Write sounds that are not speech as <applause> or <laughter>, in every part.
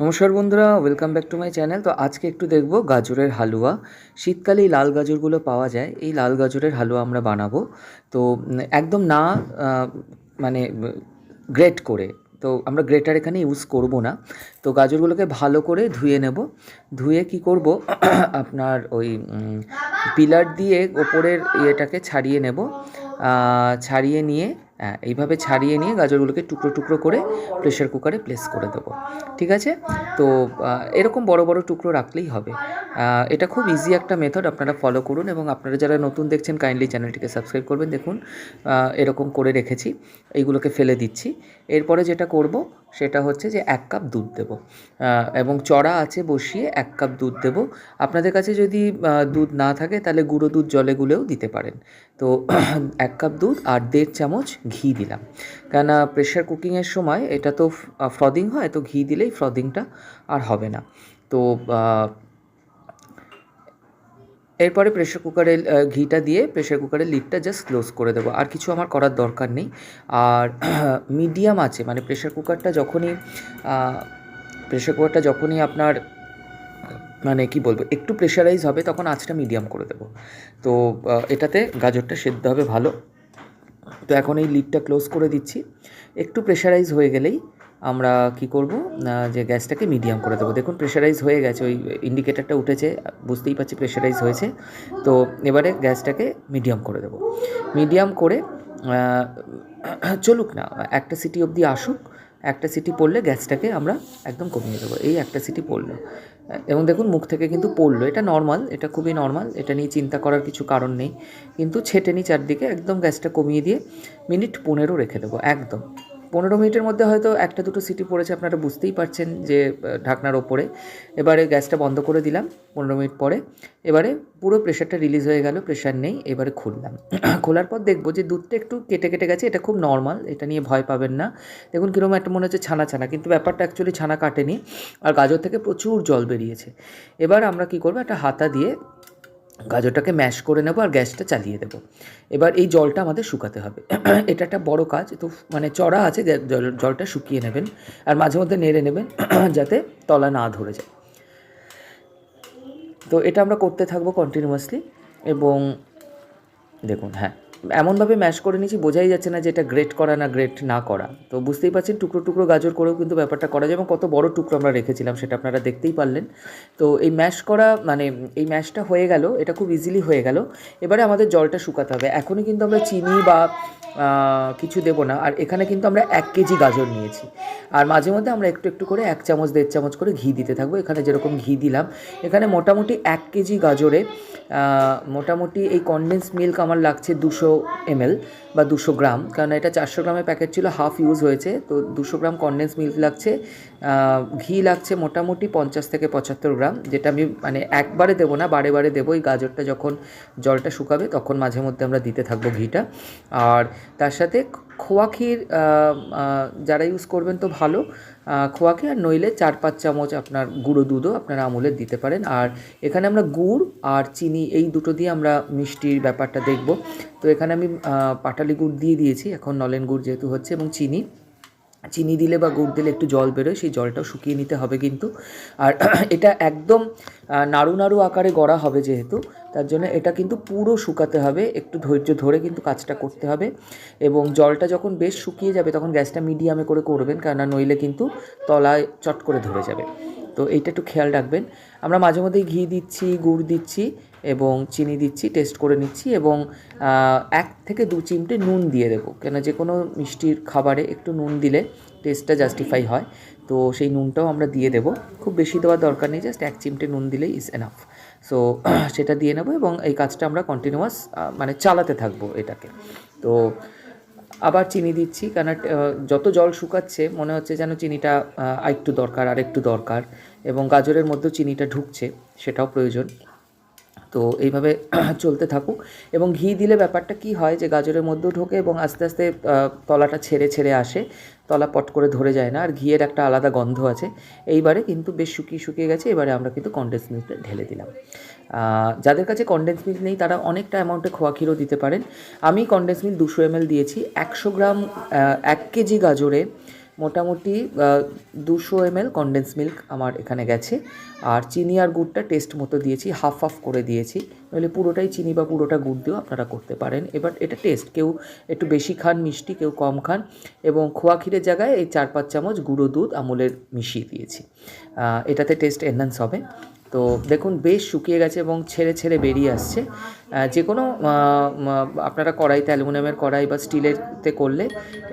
নমস্কার বন্ধুরা welcome back to my channel তো আজকে একটু দেখব গাজরের হালুয়া। শীতকালে এই লাল গাজরগুলো পাওয়া যায়, এই লাল গাজরের হালুয়া আমরা বানাবো। তো একদম না মানে গ্রেট করে, তো আমরা গ্রেটার এখানে ইউজ করব না। তো গাজরগুলোকে ভালো করে ধুয়ে নেব। ধুয়ে কি করব? <clears throat> আপনার ওই পিলার দিয়ে ওপরের ইয়েটাকে ছাড়িয়ে নেব। ছাড়িয়ে নিয়ে এইভাবে ছাড়িয়ে নিয়ে গাজরগুলোকে টুকরো টুকরো করে প্রেশার কুকারে প্লেস করে দেবো, ঠিক আছে? তো এরকম বড় বড় টুকরো রাখলেই হবে। এটা খুব ইজি একটা মেথড আপনারা ফলো করুন এবং আপনারা যারা নতুন দেখছেন কাইন্ডলি চ্যানেলটিকে সাবস্ক্রাইব করবেন। দেখুন এরকম করে রেখেছি, এইগুলোকে ফেলে দিচ্ছি। এরপরে যেটা করব সেটা হচ্ছে যে এক কাপ দুধ দেব। এবং চড়া আছে বসিয়ে এক কাপ দুধ দেব। আপনাদের কাছে যদি দুধ না থাকে তাহলে গুঁড়ো দুধ জলে গুলেও দিতে পারেন। তো <clears throat> এক কাপ দুধ আর দেড় চামচ ঘি দিলাম। কেননা প্রেশার কুকিংয়ের সময় এটা তো ফ্রদিং হয়, তো ঘি দিলেই ফ্রদিংটা আর হবে না। তো এরপরে প্রেশার কুকারে ঘিটা দিয়ে প্রেশার কুকারের লিডটা জাস্ট ক্লোজ করে দেবো। আর কিছু আমার করার দরকার নেই। আর <clears throat> মিডিয়াম আছে মানে প্রেশার কুকারটা যখনই প্রেশার কুকারটা যখনই আপনার মানে কি বলব, একটু প্রেশারাইজ হবে তখন আঁচটা মিডিয়াম করে দেবো। তো এটাতে গাজরটা সেদ্ধ হবে ভালো। তো এখন এই লিডটা ক্লোজ করে দিচ্ছি। একটু প্রেশারাইজ হয়ে গেলেই আমরা কি করব? যে গ্যাসটাকে মিডিয়াম করে দেবো। দেখুন, প্রেশারাইজ হয়ে গেছে। ওই ইন্ডিকেটারটা উঠেছে, বুঝতেই পারছি প্রেশারাইজ হয়েছে। তো এবারে গ্যাসটাকে মিডিয়াম করে দেবো। মিডিয়াম করে <clears throat> চলুক না, একটা সিটি অবধি আসুক, একটা সিটি পড়লে গ্যাসটাকে আমরা একদম কমিয়ে দেবো। এই একটা সিটি পড়ল। এবং দেখুন, মুখ থেকে কিন্তু পড়ল। এটা নর্মাল এটা খুবই নর্মাল এটা নিয়ে চিন্তা করার কিছু কারণ নেই। কিন্তু ছেটে নিই চারদিকে, একদম গ্যাসটা কমিয়ে দিয়ে মিনিট পনেরো রেখে দেবো, একদম। পনেরো মিনিটের মধ্যে হয়তো একটা দুটো সিটি পড়েছে, আপনারা বুঝতেই পারছেন যে ঢাকনার ওপরে। এবারে গ্যাসটা বন্ধ করে দিলাম পনেরো মিনিট পরে। এবারে পুরো প্রেশারটা রিলিজ হয়ে গেল, প্রেশার নেই, এবারে খুললাম। <clears throat> খোলার পর দেখব যে দুধটা একটু কেটে কেটে গেছে, এটা খুব নর্মাল, এটা নিয়ে ভয় পাবেন না। দেখুন কীরকম একটা মনে হচ্ছে ছানা ছানা, কিন্তু ব্যাপারটা অ্যাকচুয়ালি ছানা কাটেনি, আর গাজর থেকে প্রচুর জল বেরিয়েছে। এবার আমরা কি করব, একটা হাতা দিয়ে গাজরটাকে ম্যাশ করে নেব আর গ্যাসটা চালিয়ে দেবো। এবার এই জলটা আমাদের শুকাতে হবে। <clears throat> এটা একটা বড় কাজ, তো মানে চড়া আছে জল- জলটা শুকিয়ে নেবেন আর মাঝে মধ্যে নেড়ে নেবেন <clears throat> যাতে তলা না ধরে যায়। তো এটা আমরা করতে থাকব কন্টিনিউয়াসলি এবং দেখুন হ্যাঁ। এমনভাবে ম্যাশ করে নিয়েছি, বোঝাই যাচ্ছে না যে এটা গ্রেট করা না গ্রেট না করা। তো বুঝতেই পারছেন, টুকরো টুকরো গাজর করেও কিন্তু ব্যাপারটা করা যায় এবং কত বড় টুকরো আমরা রেখেছিলাম, সেটা আপনারা দেখতেই পারলেন। তো এই ম্যাশ করা মানে এই ম্যাশটা হয়ে গেল, এটা খুব ইজিলি হয়ে গেল। এবারে আমাদের জলটা শুকাতে হবে। এখনই কিন্তু আমরা চিনি বা কিছু দেবো না। আর এখানে কিন্তু আমরা এক কেজি গাজর নিয়েছি। আর মাঝে মধ্যে আমরা একটু একটু করে এক চামচ, দেড় চামচ করে ঘি দিতে থাকব। এখানে যেরকম ঘি দিলাম, এখানে মোটামুটি এক কেজি গাজরে মোটামুটি এই কনডেন্স মিল্ক আমার লাগছে দুশো এমএল বা দুশো গ্রাম। কারণ এটা চারশো গ্রামের প্যাকেট ছিল হাফ ইউজ হয়েছে। তো দুশো গ্রাম কনডেন্স মিল্ক লাগছে। ঘি লাগছে মোটামুটি পঞ্চাশ থেকে পঁচাত্তর গ্রাম যেটা আমি মানে একবারে দেবো না বারে বারে দেবো। এই গাজরটা যখন জলটা শুকাবে তখন মাঝে মধ্যে আমরা দিতে থাকব ঘিটা। আর তার সাথে খোয়া ক্ষীর যারা ইউজ করবেন তো ভালো। খোয়া ক্ষীর আর নইলে চার পাঁচ চামচ আপনার গুঁড়ো দুধও আপনারা আমুলের দিতে পারেন। আর এখানে আমরা গুড় আর চিনি এই দুটো দিয়ে আমরা মিষ্টির ব্যাপারটা দেখব। তো এখানে আমি আহ, পাটালি গুড় দিয়ে দিয়েছি। এখন নলেন গুড় যেহেতু হচ্ছে এবং চিনি। চিনি দিলে বা গুড় দিলে একটু জল বেরোয়, সেই জলটাও শুকিয়ে নিতে হবে কিন্তু। আর <clears throat> এটা একদম নাড়ু নাড়ু আকারে গড়া হবে যেহেতু, তার জন্য এটা কিন্তু পুরো শুকাতে হবে, একটু ধৈর্য ধরে কিন্তু কাজটা করতে হবে। এবং জলটা যখন বেশ শুকিয়ে যাবে, তখন গ্যাসটা মিডিয়ামে করে করবেন, কেননা নইলে কিন্তু তলায় চট করে ধরে যাবে। তো এইটা একটু খেয়াল রাখবেন। আমরা মাঝে মধ্যেই ঘি দিচ্ছি, গুড় দিচ্ছি এবং চিনি দিচ্ছি টেস্ট করে নিচ্ছি এবং এক থেকে দু চিমটে নুন দিয়ে দেবো। কেন যে কোনো মিষ্টির খাবারে একটু নুন দিলে টেস্টটা জাস্টিফাই হয়। তো সেই নুনটাও আমরা দিয়ে দেবো। খুব বেশি দেওয়ার দরকার নেই জাস্ট এক চিমটে নুন দিলেই ইজ এনাফ সো সেটা দিয়ে নেব এবং এই কাজটা আমরা কন্টিনিউয়াস মানে চালাতে থাকব এটাকে। তো, আবার চিনি দিচ্ছি কেন যত জল শুকাচ্ছে, মনে হচ্ছে যেন চিনিটা আরেকটু দরকার আর একটু দরকার এবং গাজরের মধ্যেও চিনিটা ঢুকছে, সেটাও প্রয়োজন। তো এইভাবে <clears throat> চলতে থাকুক। এবং ঘি দিলে ব্যাপারটা কি হয় যে গাজরের মধ্যেও ঢোকে এবং আস্তে আস্তে তলাটা ছেড়ে ছেড়ে আসে। তলা পট করে ধরে যায় না। আর ঘিয়ের একটা আলাদা গন্ধ আছে। এইবারে কিন্তু বেশ শুকিয়ে শুকিয়ে গেছে। এবারে আমরা কিন্তু কনডেন্স মিল্কটা ঢেলে দিলাম। যাদের কাছে কনডেন্স মিল্ক নেই, তারা অনেকটা অ্যামাউন্টে খোয়া ক্ষীরও দিতে পারেন। আমি কনডেন্স মিল্ক দুশো এমএল দিয়েছি। একশো গ্রাম এক কেজি গাজরে মোটামুটি দুশো এমএল কনডেন্স মিল্ক আমার এখানে গেছে। আর চিনি আর গুড়টা টেস্ট মতো দিয়েছি হাফ হাফ করে দিয়েছি। নইলে পুরোটাই চিনি বা পুরোটা গুড় দিয়েও আপনারা করতে পারেন। এবার এটা টেস্ট কেউ একটু বেশি খান মিষ্টি, কেউ কম খান। এবং খোয়া ক্ষীরের জায়গায় এই চার পাঁচ চামচ গুঁড়ো দুধ আমুলের মিশিয়ে দিয়েছি। এটাতে টেস্ট এনহান্স হবে। তো দেখুন, বেশ শুকিয়ে গেছে এবং ছেড়ে ছেড়ে বেরিয়ে আসছে। যে কোনো আপনারা কড়াইতে অ্যালুমিনিয়ামের কড়াই বা স্টিলেরতে করলে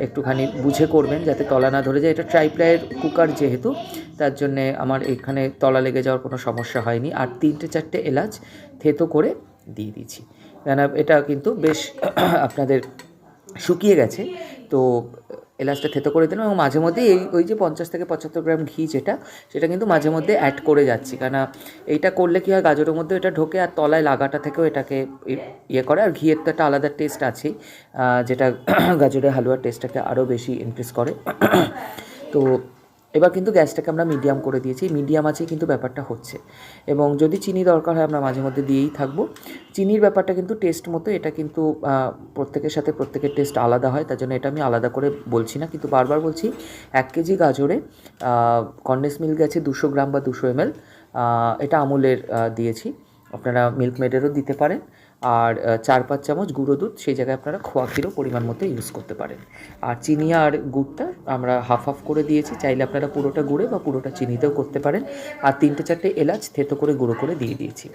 একটুখানি বুঝে করবেন যাতে তলা না ধরে যায়। এটা ট্রাইপ্লাইয়ের কুকার যেহেতু, তার জন্যে আমার এখানে তলা লেগে যাওয়ার কোনো সমস্যা হয়নি। আর তিনটে চারটে এলাচ থেতো করে দিয়ে দিয়েছি। কেন এটা কিন্তু বেশ <clears throat> আপনাদের শুকিয়ে গেছে। তো এলাচটা থেতো করে দিলাম এবং মাঝে মধ্যে এই ওই যে পঞ্চাশ থেকে পঁচাত্তর গ্রাম ঘি যেটা, সেটা কিন্তু মাঝে মধ্যে অ্যাড করে যাচ্ছি। কেন এইটা করলে কী হয়, গাজরের মধ্যে এটা ঢোকে আর তলায় লাগাটা থেকেও এটাকে ইয়ে করে। আর ঘিয়ের তো একটা আলাদা টেস্ট আছে যেটা <coughs> গাজরের হালুয়ার টেস্টটাকে আরও বেশি ইনক্রিজ করে। <coughs> তো এবার কিন্তু গ্যাসটাকে আমরা মিডিয়াম করে দিয়েছি। মিডিয়াম আছে কিন্তু ব্যাপারটা হচ্ছে। এবং যদি চিনি দরকার হয় আমরা মাঝে মধ্যে দিয়েই থাকব। চিনির ব্যাপারটা কিন্তু টেস্ট মতো এটা কিন্তু প্রত্যেকের সাথে প্রত্যেকের টেস্ট আলাদা হয়, তার জন্য এটা আমি আলাদা করে বলছি না। কিন্তু বারবার বলছি, এক কেজি গাজরে কন্ডেন্স মিল্ক গেছে দুশো গ্রাম বা দুশো এমএল এটা আমুলের দিয়েছি। আপনারা মিল্ক মেডেরও দিতে পারেন। আর চার পাঁচ চামচ গুঁড়ো দুধ সেই জায়গায় আপনারা খোয়া ক্ষীরও পরিমাণ মতো ইউজ করতে পারেন। আর চিনি আর গুড়টা আমরা হাফ হাফ করে দিয়েছি। চাইলে আপনারা পুরোটা গুঁড়ে বা পুরোটা চিনিতেও করতে পারেন। আর তিনটে চারটে এলাচ থেতো করে গুঁড়ো করে দিয়ে দিয়েছি।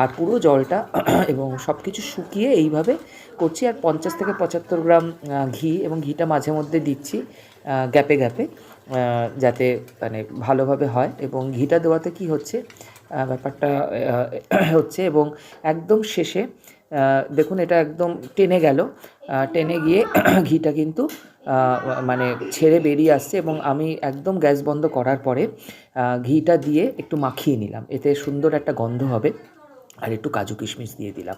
আর পুরো জলটা <clears throat> এবং সব কিছু শুকিয়ে এইভাবে করছি। আর পঞ্চাশ থেকে পঁচাত্তর গ্রাম ঘি এবং ঘিটা মাঝে মধ্যে দিচ্ছি গ্যাপে গ্যাপে যাতে মানে ভালোভাবে হয়। এবং ঘিটা দেওয়াতে কি হচ্ছে ব্যাপারটা <clears throat> হচ্ছে এবং একদম শেষে দেখুন, এটা একদম টেনে গেল। টেনে গিয়ে <clears throat> ঘিটা কিন্তু মানে ছেড়ে বেরিয়ে আসছে এবং আমি একদম গ্যাস বন্ধ করার পরে ঘিটা দিয়ে একটু মাখিয়ে নিলাম। এতে সুন্দর একটা গন্ধ হবে আর একটু কাজু কিশমিশ দিয়ে দিলাম।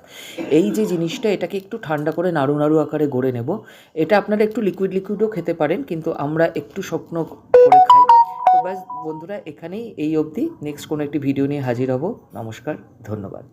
এই যে জিনিসটা, এটাকে একটু ঠান্ডা করে নাড়ু নাড়ু আকারে গড়ে নেব। এটা আপনারা একটু লিকুইড লিকুইডও খেতে পারেন, কিন্তু আমরা একটু শুকনো করে খাই। তো ব্যাস, বন্ধুরা, এখানেই এই অবধি। নেক্সট কোনো একটি ভিডিও নিয়ে হাজির হব। নমস্কার, ধন্যবাদ।